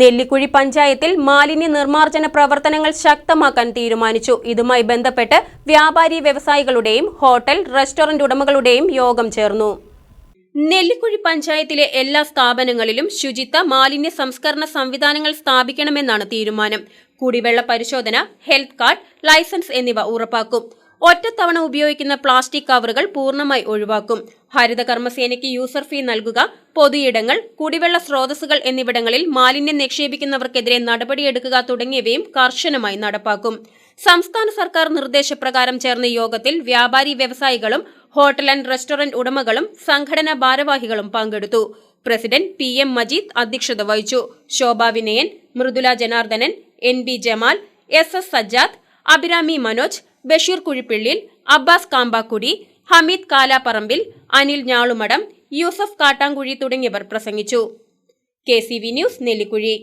നെല്ലിക്കുഴി പഞ്ചായത്തിൽ മാലിന്യ നിർമ്മാർജന പ്രവർത്തനങ്ങൾ ശക്തമാക്കാൻ തീരുമാനിച്ചു. ഇതുമായി ബന്ധപ്പെട്ട് വ്യാപാരി വ്യവസായികളുടെയും ഹോട്ടൽ റെസ്റ്റോറന്റ് ഉടമകളുടെയും യോഗം ചേർന്നു. നെല്ലിക്കുഴി പഞ്ചായത്തിലെ എല്ലാ സ്ഥാപനങ്ങളിലും ശുചിത്വ മാലിന്യ സംസ്കരണ സംവിധാനങ്ങൾ സ്ഥാപിക്കണമെന്നാണ് തീരുമാനം. കുടിവെള്ള പരിശോധന ഹെൽത്ത് കാർഡ് ലൈസൻസ് എന്നിവ ഉറപ്പാക്കും. ഒറ്റത്തവണ ഉപയോഗിക്കുന്ന പ്ലാസ്റ്റിക് കവറുകൾ പൂർണമായി ഒഴിവാക്കും. ഹരിത കർമ്മസേനയ്ക്ക് യൂസർ ഫീ നൽകുക പൊതുയിടങ്ങൾ കുടിവെള്ള സ്രോതസ്സുകൾ എന്നിവിടങ്ങളിൽ മാലിന്യം നിക്ഷേപിക്കുന്നവർക്കെതിരെ നടപടിയെടുക്കുക തുടങ്ങിയവയും കർശനമായി നടപ്പാക്കും. സംസ്ഥാന സർക്കാർ നിർദ്ദേശപ്രകാരം ചേർന്ന യോഗത്തിൽ വ്യാപാരി വ്യവസായികളും ഹോട്ടൽ ആൻഡ് റെസ്റ്റോറന്റ് ഉടമകളും സംഘടനാ ഭാരവാഹികളും പങ്കെടുത്തു. പ്രസിഡന്റ് പി എം മജീദ് അധ്യക്ഷത വഹിച്ചു. Shobha Vinayan Mridula Janardhanan N B Jamal S S Sajjad Abhirami Manoj Basheer Kuzhippillil Abbas Kampakudi Hameed Kalaparambil Anil Njalumadam Yusuf Kattankuzhi തുടങ്ങിയവർ പ്രസംഗിച്ചു. K news Nellikuzhi.